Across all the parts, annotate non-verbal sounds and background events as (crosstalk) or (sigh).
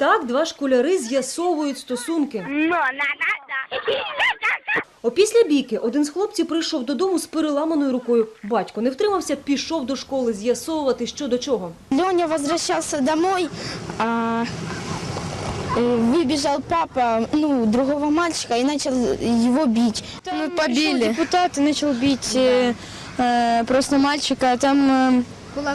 Так два школяри з'ясовують стосунки. Но (laughs) надо. Опісля бійки один з хлопців прийшов додому з переламаною рукою. Батько не втримався, пішов до школи з'ясовувати, що до чого. Леня возвращался домой, а э, выбежал папа, ну, другого мальчика и начал его бить. Мы побили. депутат и начал бить э, э, просто мальчика, там э,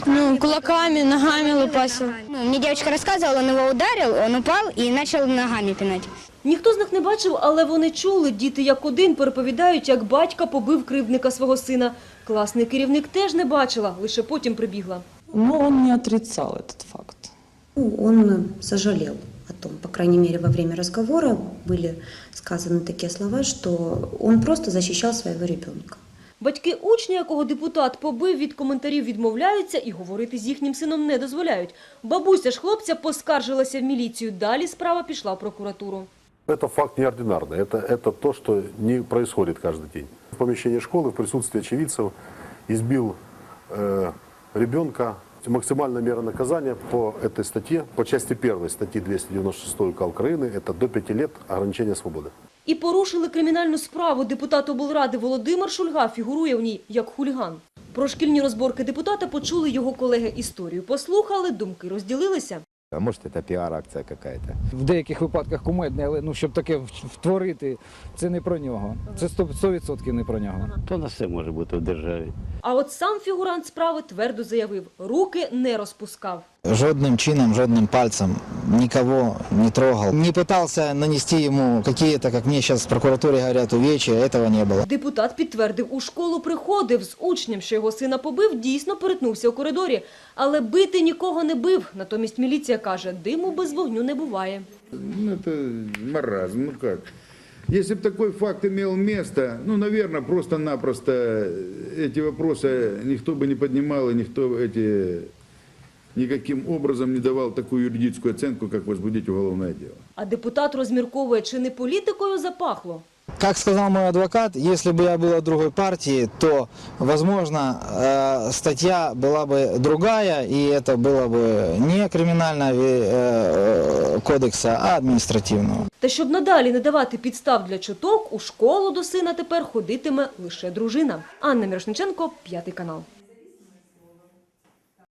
ну, кулаками, ногами лупасил. Ну, мне девочка рассказывала, он его ударил, он упал и начал ногами пинать. Ніхто з них не бачив, але вони чули. Діти як один переповідають, як батька побив кривдника свого сина. Класний керівник теж не бачила, лише потім прибігла. Но он не отрицал этот факт. Ну, Он сожалел о том, по крайней мере, во время разговора были сказаны такие слова, что он просто защищал своего ребенка. Батьки учня, якого депутат побив, від коментарів відмовляються і говорити з їхнім сином не дозволяють. Бабуся ж хлопця поскаржилася в міліцію. Далі справа пішла в прокуратуру. Это факт неординарный. Это, это то, что не происходит каждый день. В помещении школы в присутствии очевидцев избил э, ребенка. Максимальная мера наказания по этой статье, по части первой статьи 296 УК Украины, это до 5 лет ограничения свободы. І порушили кримінальну справу. Депутат облради Володимир Шульга фігурує в ній як хуліган. Про шкільні розборки депутата почули його колеги історію. Послухали, думки розділилися. А можете, це піар-акція какая-то. в деяких випадках кумедне, але ну щоб таке в- втворити, це не про нього. Це 100%, 100% не про нього. То на все може бути в державі. А от сам фігурант справи твердо заявив – руки не розпускав. Жодним чином, жодним пальцем никого не трогал. Не пытался нанести ему какие-то, как мне сейчас в прокуратуре говорят, увечья, этого не было. Депутат підтвердив, у школу приходив з учнем, що його сина побив, дійсно перетнувся у коридорі. Але бити нікого не бив. Натомість міліція каже, диму без вогню не буває. Ну, это маразм, ну как. Если бы такой факт имел место, ну, наверное, просто-напросто эти вопросы никто бы не поднимал, и никто эти никаким образом не давал такую юридическую оценку, как возбудить уголовное дело. А депутат розмірковує, чи не політикою запахло. Как сказал мой адвокат, если бы я был от другой партии, то, возможно, э, статья была бы другая, и это было бы не криминального э, кодекса, а административного. Та щоб надалі не давати підстав для чуток, у школу до сина тепер ходитиме лише дружина. Анна Мірошниченко, П'ятий канал.